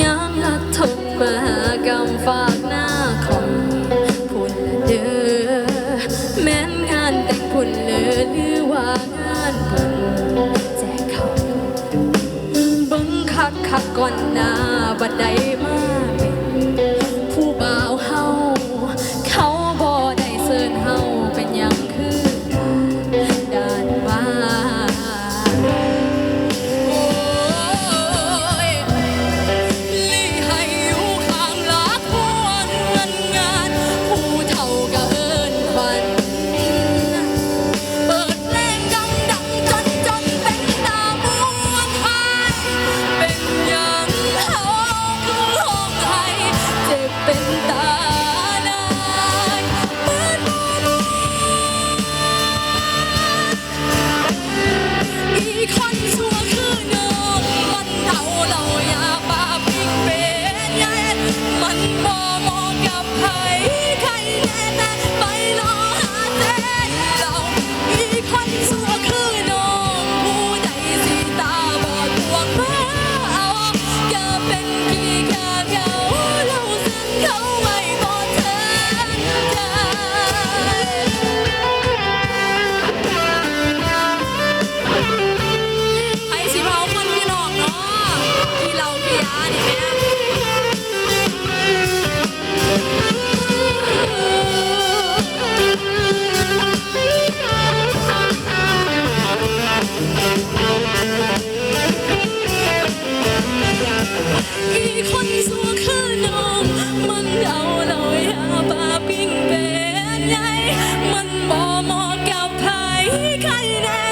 ยามลักทงมากำฝากหน้าของพุ่นเด้อแม้นงานแต่งพุ่นเลอหรือว่า ใดมันบ่เหมาะกับไผใครแน่